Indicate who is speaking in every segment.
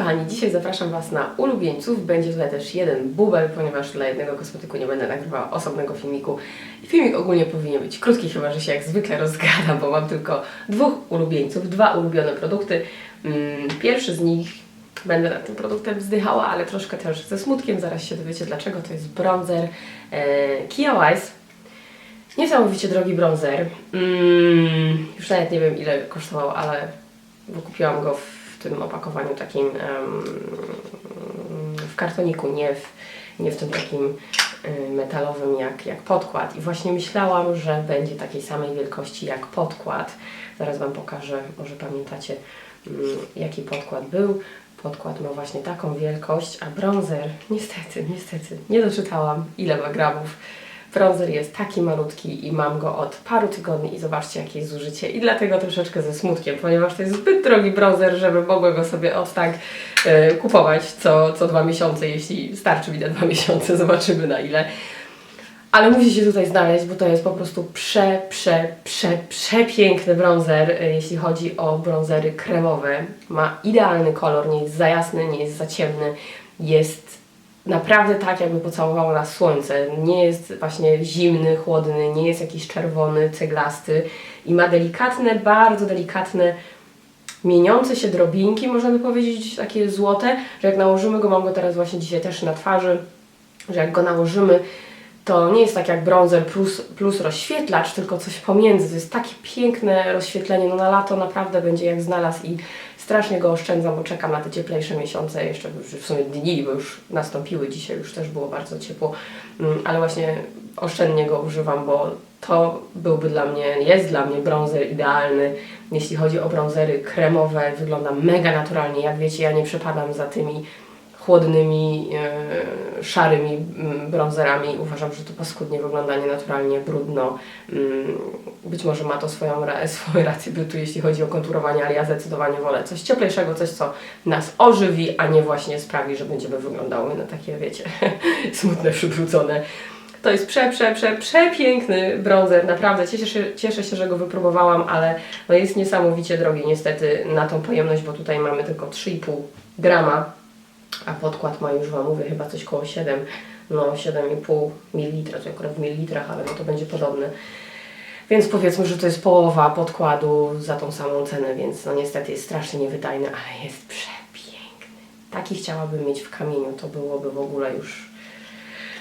Speaker 1: kochani, dzisiaj zapraszam Was na ulubieńców. Będzie tutaj też jeden bubel, ponieważ dla jednego kosmetyku nie będę nagrywała osobnego filmiku. Filmik ogólnie powinien być krótki, chyba że się jak zwykle rozgadam, bo mam tylko dwóch ulubieńców, dwa ulubione produkty. Mm, Pierwszy z nich będę nad tym produktem wzdychała, ale troszkę też ze smutkiem, zaraz się dowiecie dlaczego. To jest bronzer e, Kia Wise. Niesamowicie drogi bronzer. Mm, już nawet nie wiem ile kosztował, ale bo kupiłam go w tym opakowaniu takim w kartoniku, nie w, nie w tym takim y, metalowym jak, jak podkład. I właśnie myślałam, że będzie takiej samej wielkości jak podkład. Zaraz Wam pokażę, może pamiętacie mm, jaki podkład był. Podkład ma właśnie taką wielkość, a bronzer, niestety, niestety, nie doczytałam ile ma gramów. Bronzer jest taki malutki i mam go od paru tygodni i zobaczcie jakie jest zużycie i dlatego troszeczkę ze smutkiem, ponieważ to jest zbyt drogi bronzer, żeby mogła go sobie od tak e, kupować co, co dwa miesiące, jeśli starczy mi na dwa miesiące, zobaczymy na ile. Ale musi się tutaj znaleźć, bo to jest po prostu prze, prze, prze, przepiękny bronzer, e, jeśli chodzi o bronzery kremowe. Ma idealny kolor, nie jest za jasny, nie jest za ciemny, jest naprawdę tak, jakby pocałowało nas słońce. Nie jest właśnie zimny, chłodny, nie jest jakiś czerwony, ceglasty i ma delikatne, bardzo delikatne, mieniące się drobinki, można by powiedzieć, takie złote, że jak nałożymy go, mam go teraz właśnie dzisiaj też na twarzy, że jak go nałożymy, to nie jest tak jak bronzer plus, plus rozświetlacz, tylko coś pomiędzy. To jest takie piękne rozświetlenie. No na lato naprawdę będzie jak znalazł i strasznie go oszczędzam, bo czekam na te cieplejsze miesiące, jeszcze w sumie dni, bo już nastąpiły. Dzisiaj już też było bardzo ciepło, Mm, ale właśnie oszczędnie go używam, bo to byłby dla mnie, jest dla mnie bronzer idealny. Jeśli chodzi o bronzery kremowe, wygląda mega naturalnie. Jak wiecie, ja nie przepadam za tymi chłodnymi, e, szarymi mm, bronzerami. Uważam, że to paskudnie wygląda, nienaturalnie, brudno. Mm, Być może ma to swoją, swoje rację bytu, jeśli chodzi o konturowanie, ale ja zdecydowanie wolę coś cieplejszego, coś, co nas ożywi, a nie właśnie sprawi, że będziemy wyglądały na takie, wiecie, smutne, przybrudzone. To jest prze, prze, prze, przepiękny bronzer, naprawdę cieszę się, cieszę się, że go wypróbowałam, ale no jest niesamowicie drogi niestety na tą pojemność, bo tutaj mamy tylko 3,5 grama a podkład ma już Wam mówię chyba coś koło 7, no 7,5 ml, to akurat w mililitrach, ale no to będzie podobne. Więc powiedzmy, że to jest połowa podkładu za tą samą cenę, więc no niestety jest strasznie niewydajny, ale jest przepiękny. Taki chciałabym mieć w kamieniu, to byłoby w ogóle już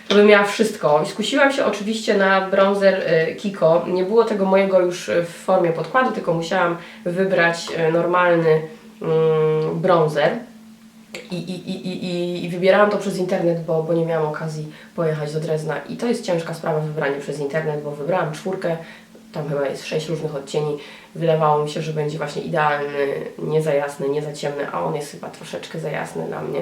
Speaker 1: to bym miała wszystko. Skusiłam się oczywiście na bronzer y, Kiko. Nie było tego mojego już w formie podkładu, tylko musiałam wybrać y, normalny mm, bronzer. I, i, i, i- i, wybierałam to przez internet, bo, bo nie miałam okazji pojechać do Drezna. I to jest ciężka sprawa wybranie przez internet, bo wybrałam czwórkę, tam chyba jest sześć różnych odcieni. Wylewało mi się, że będzie właśnie idealny, nie za jasny, nie za ciemny, a on jest chyba troszeczkę za jasny dla mnie.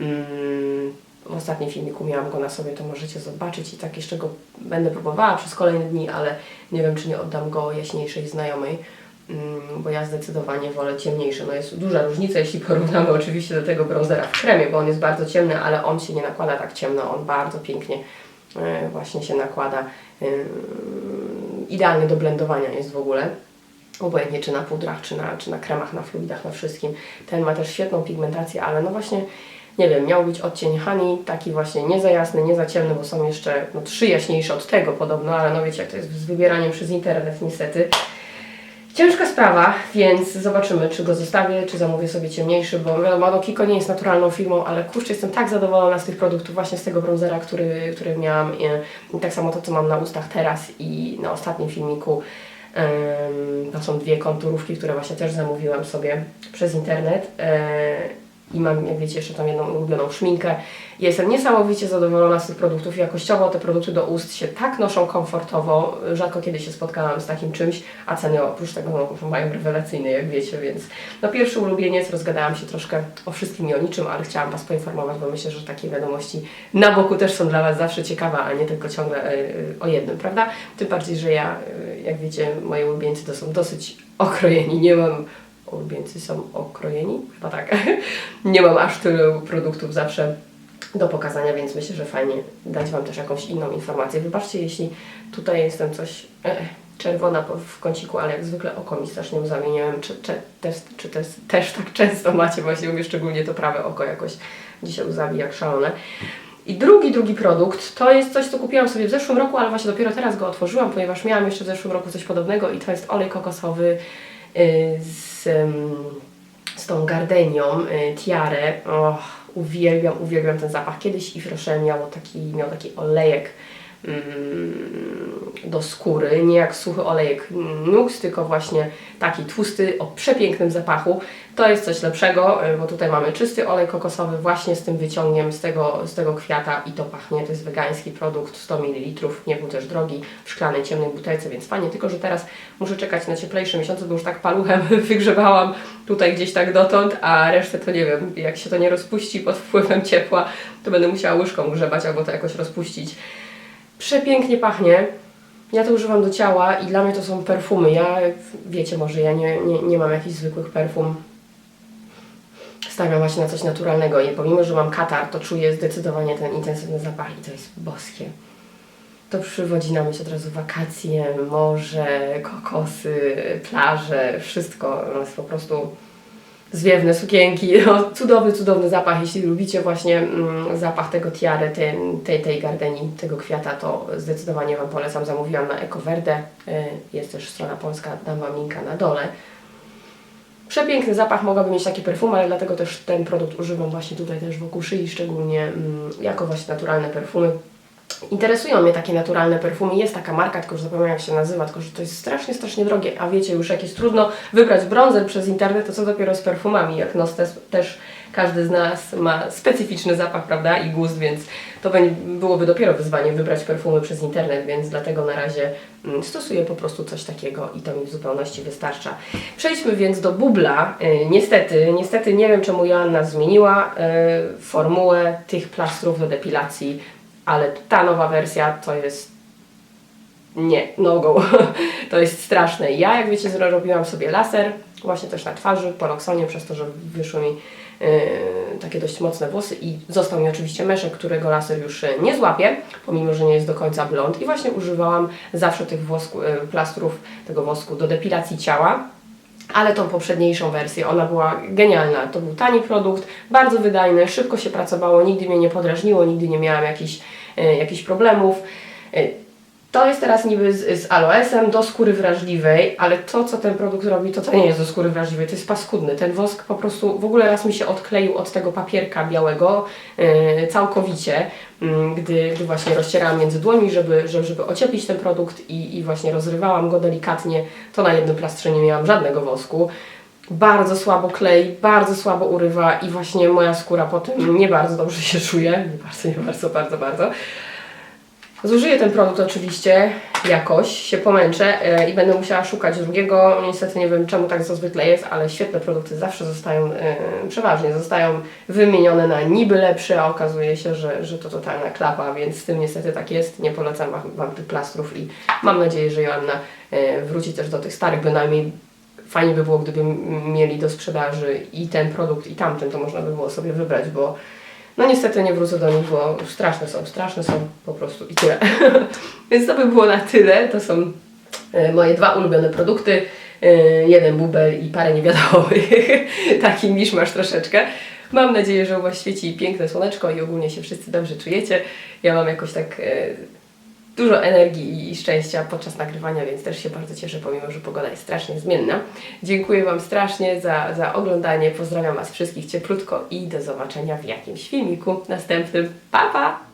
Speaker 1: Mm, w ostatnim filmiku miałam go na sobie, to możecie zobaczyć i tak jeszcze go będę próbowała przez kolejne dni, ale nie wiem, czy nie oddam go jaśniejszej znajomej. Mm, bo ja zdecydowanie wolę ciemniejszy. No jest duża różnica, jeśli porównamy oczywiście do tego bronzera w kremie, bo on jest bardzo ciemny, ale on się nie nakłada tak ciemno, on bardzo pięknie e, właśnie się nakłada. Ym, Idealny do blendowania jest w ogóle. Obojętnie czy na pudrach, czy na, czy na kremach, na fluidach, na wszystkim. Ten ma też świetną pigmentację, ale no właśnie, nie wiem, miał być odcień honey, taki właśnie nie za jasny, nie za ciemny, bo są jeszcze no, trzy jaśniejsze od tego podobno, ale no wiecie jak to jest z wybieraniem przez internet niestety. Ciężka sprawa, więc zobaczymy, czy go zostawię, czy zamówię sobie ciemniejszy, bo wiadomo, no Kiko nie jest naturalną firmą, ale kurczę, jestem tak zadowolona z tych produktów, właśnie z tego bronzera, który, który miałam i, i tak samo to, co mam na ustach teraz i na ostatnim filmiku. Em, to są dwie konturówki, które właśnie też zamówiłam sobie przez internet. E, I mam, jak wiecie, jeszcze tą jedną ulubioną szminkę. Jestem niesamowicie zadowolona z tych produktów. Jakościowo te produkty do ust się tak noszą komfortowo. Rzadko kiedy się spotkałam z takim czymś, a ceny oprócz tego no, mają rewelacyjne, jak wiecie, więc no pierwszy ulubieniec, rozgadałam się troszkę o wszystkim i o niczym, ale chciałam Was poinformować, bo myślę, że takie wiadomości na boku też są dla Was zawsze ciekawe, a nie tylko ciągle e, o jednym, prawda? Tym bardziej, że ja, e, jak wiecie, moje ulubieńcy to są dosyć okrojeni, nie mam ulubieńcy są okrojeni? Chyba tak. nie mam aż tylu produktów zawsze do pokazania, więc myślę, że fajnie dać Wam też jakąś inną informację. Wybaczcie, jeśli tutaj jestem coś... E, czerwona w kąciku, ale jak zwykle oko mi strasznie łzawi. Nie wiem, czy, czy, też, czy też, też tak często macie, właśnie u mnie szczególnie to prawe oko jakoś dzisiaj łzawi jak szalone. I drugi, drugi produkt to jest coś, co kupiłam sobie w zeszłym roku, ale właśnie dopiero teraz go otworzyłam, ponieważ miałam jeszcze w zeszłym roku coś podobnego i to jest olej kokosowy y, z, tą gardenią, y, tiarę. Och, uwielbiam, uwielbiam ten zapach. Kiedyś Yves Rocher miał taki, miał taki olejek mm, do skóry, nie jak suchy olejek nuks, tylko właśnie taki tłusty, o przepięknym zapachu. To jest coś lepszego, y, bo tutaj mamy czysty olej kokosowy właśnie z tym wyciągiem z tego, z tego kwiata i to pachnie, to jest wegański produkt, 100 ml, nie był też drogi, w szklanej, ciemnej butelce, więc fajnie, tylko że teraz muszę czekać na cieplejsze miesiące, bo już tak paluchem wygrzebałam tutaj gdzieś tak dotąd, a resztę to nie wiem, jak się to nie rozpuści pod wpływem ciepła, to będę musiała łyżką grzebać albo to jakoś rozpuścić. Przepięknie pachnie. Ja to używam do ciała i dla mnie to są perfumy. Ja, wiecie może, ja nie, nie, nie mam jakichś zwykłych perfum. Stawiam właśnie na coś naturalnego i pomimo, że mam katar, to czuję zdecydowanie ten intensywny zapach i to jest boskie. To przywodzi na myśl od razu wakacje, morze, kokosy, plaże, wszystko. Jest po prostu zwiewne sukienki, no, cudowny, cudowny zapach. Jeśli lubicie właśnie mm, zapach tego tiary, tej, tej, tej gardeni, tego kwiata, to zdecydowanie Wam polecam. Zamówiłam na Ecoverde, y, jest też strona polska, dam Wam linka na dole. Przepiękny zapach, mogłaby mieć taki perfum, ale dlatego też ten produkt używam właśnie tutaj też wokół szyi, szczególnie mm, jako właśnie naturalne perfumy. Interesują mnie takie naturalne perfumy. Jest taka marka, tylko że zapomniałam jak się nazywa, tylko że to jest strasznie, strasznie drogie. A wiecie już, jak jest trudno wybrać bronzer przez internet, to co dopiero z perfumami. Jak nos też, też każdy z nas ma specyficzny zapach, prawda, i gust, więc to byłoby dopiero wyzwanie wybrać perfumy przez internet, więc dlatego na razie mm, stosuję po prostu coś takiego i to mi w zupełności wystarcza. Przejdźmy więc do bubla. Y, niestety, niestety nie wiem czemu Joanna zmieniła y, formułę tych plastrów do depilacji, ale ta nowa wersja to jest nie, no go. to jest straszne. Ja, jak wiecie, zrobiłam sobie laser, właśnie też na twarzy, po Roxonie, przez to, że wyszły mi yy, takie dość mocne włosy i został mi oczywiście meszek, którego laser już yy, nie złapie, pomimo, że nie jest do końca blond. I właśnie używałam zawsze tych włosku, yy, plastrów, tego wosku do depilacji ciała. Ale tą poprzedniejszą wersję, ona była genialna. To był tani produkt, bardzo wydajny, szybko się pracowało, nigdy mnie nie podrażniło, nigdy nie miałam jakichś, e, jakichś problemów. To jest teraz niby z, z aloesem do skóry wrażliwej, ale to, co ten produkt robi, to to nie jest do skóry wrażliwej, to jest paskudny. Ten wosk po prostu w ogóle raz mi się odkleił od tego papierka białego e, całkowicie, mm, gdy, gdy właśnie rozcierałam między dłońmi, żeby, żeby, żeby ten produkt i, i właśnie rozrywałam go delikatnie, to na jednym plastrze nie miałam żadnego wosku. Bardzo słabo klei, bardzo słabo urywa i właśnie moja skóra po tym nie bardzo dobrze się czuje. Nie bardzo, nie bardzo, bardzo, bardzo. Zużyję ten produkt oczywiście jakoś, się pomęczę e, i będę musiała szukać drugiego. Niestety nie wiem czemu tak zwykle jest, ale świetne produkty zawsze zostają, e, przeważnie zostają wymienione na niby lepsze, a okazuje się, że, że to totalna klapa, więc z tym niestety tak jest. Nie polecam Wam, tych plastrów i mam nadzieję, że Joanna e, wróci też do tych starych, bynajmniej fajnie by było, gdyby mieli do sprzedaży i ten produkt, i tamten, to można by było sobie wybrać, bo no niestety nie wrócę do nich, bo straszne są, straszne są po prostu i tyle. Więc to by było na tyle. To są e, moje dwa ulubione produkty. E, Jeden bubel i parę niewiadomych. Taki miszmasz troszeczkę. Mam nadzieję, że u Was świeci piękne słoneczko i ogólnie się wszyscy dobrze czujecie. Ja mam jakoś tak e, dużo energii i szczęścia podczas nagrywania, więc też się bardzo cieszę, pomimo że pogoda jest strasznie zmienna. Dziękuję Wam strasznie za, za oglądanie. Pozdrawiam Was wszystkich cieplutko i do zobaczenia w jakimś filmiku następnym. Pa, pa!